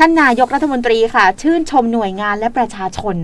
ท่านนายกรัฐมนตรีค่ะ ชื่นชมหน่วยงานและประชาชน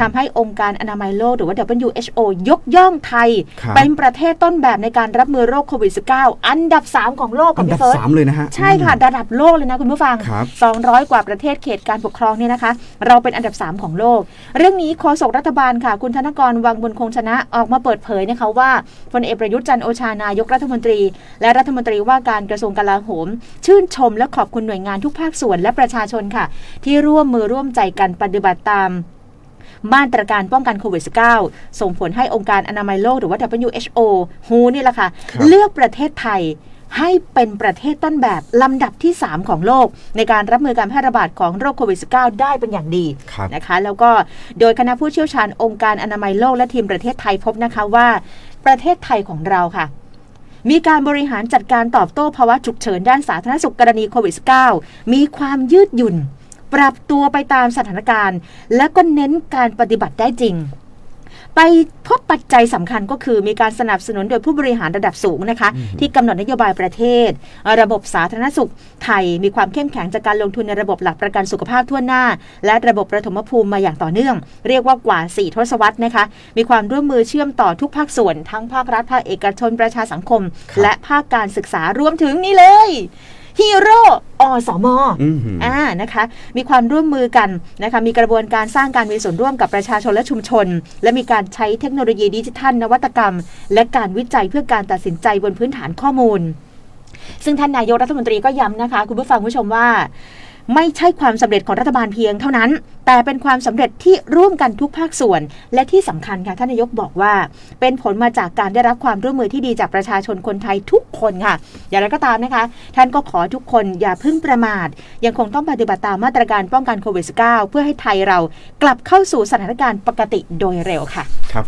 ทำให้องค์การอนามัยโลกหรือว่า WHO ยกย่องไทยครับเป็นประเทศต้นแบบในการรับมือโรคโควิด -19 อันดับ 3 ของโลกอัค่ะนดับพี่เฟิร์สสามเลยนะฮะ ใช่ค่ะ ระดับโลกเลยนะคุณผู้ฟังครับ200 กว่าประเทศเขตการปกครองเนี่ยนะคะ เราเป็นอันดับ 3 ของโลก เรื่องนี้โฆษกรัฐบาลค่ะ คุณธนกรวังบุญคงชนะออกมาเปิดเผยนะคะว่าพลเอกประยุทธ์จันทร์โอชานายกรัฐมนตรี และรัฐมนตรีว่าการกระทรวงกลาโหม ชื่นชมและขอบคุณหน่วยงานทุกภาคส่วนและประชาชนค่ะ ที่ร่วมมือร่วมใจกันปฏิบัติตามมาตรการป้องกันโควิด -19 ส่งผลให้องค์การอนามัยโลกหรือว่า WHO WHO นี่แหละค่ะครับเลือกประเทศไทยให้เป็นประเทศต้นแบบลำดับที่ 3 ของโลก ในการรับมือการแพร่ระบาดของโรคโควิด -19 ได้เป็นอย่างดีครับนะคะ แล้วก็โดยคณะผู้เชี่ยวชาญองค์การอนามัยโลกและทีมประเทศไทยพบนะคะว่า ประเทศไทยของเราค่ะ มีการบริหารจัดการตอบโต้ภาวะฉุกเฉินด้านสาธารณสุขกรณีโควิด -19 มีความยืดหยุ่น ปรับตัวไปตามสถานการณ์ และก็เน้นการปฏิบัติได้จริง ไปพบปัจจัยสำคัญก็คือมีการสนับสนุนโดยผู้บริหารระดับสูงนะคะ ที่กำหนดนโยบายประเทศ ระบบสาธารณสุขไทยมีความเข้มแข็งจากการลงทุนในระบบหลักประกันสุขภาพทั่วหน้า และระบบประถมภูมิมาอย่างต่อเนื่อง เรียกว่ากว่า 4 ทศวรรษนะคะ มีความร่วมมือเชื่อมต่อทุกภาคส่วน ทั้งภาครัฐภาคเอกชนประชาสังคมครับและภาคการศึกษารวมถึงนี่เลย ฮีโร่อสมอือหืออ่านะคะ มีความร่วมมือกันนะคะมีกระบวนการสร้างการมีส่วนร่วมกับประชาชนและชุมชน และมีการใช้เทคโนโลยีดิจิทัล นวัตกรรม และการวิจัยเพื่อการตัดสินใจบนพื้นฐานข้อมูล ซึ่งท่านนายกรัฐมนตรีก็ย้ำนะคะ คุณผู้ฟังผู้ชมว่า ไม่ใช่ความสำเร็จของรัฐบาลเพียงเท่านั้น แต่เป็นความสำเร็จที่ร่วมกันทุกภาคส่วน และที่สำคัญค่ะท่านนายกบอกว่า เป็นผลมาจากการได้รับความร่วมมือที่ดีจากประชาชนคนไทยทุกคนค่ะ อย่างไรก็ตามนะคะ ท่านก็ขอทุกคนอย่าพิ่งประมาท ยังคงต้องปฏิบัติตามมาตรการป้องกันโควิด -19 เพื่อให้ไทยเรากลับเข้าสู่สถานการณ์ปกติโดยเร็วค่ะครับ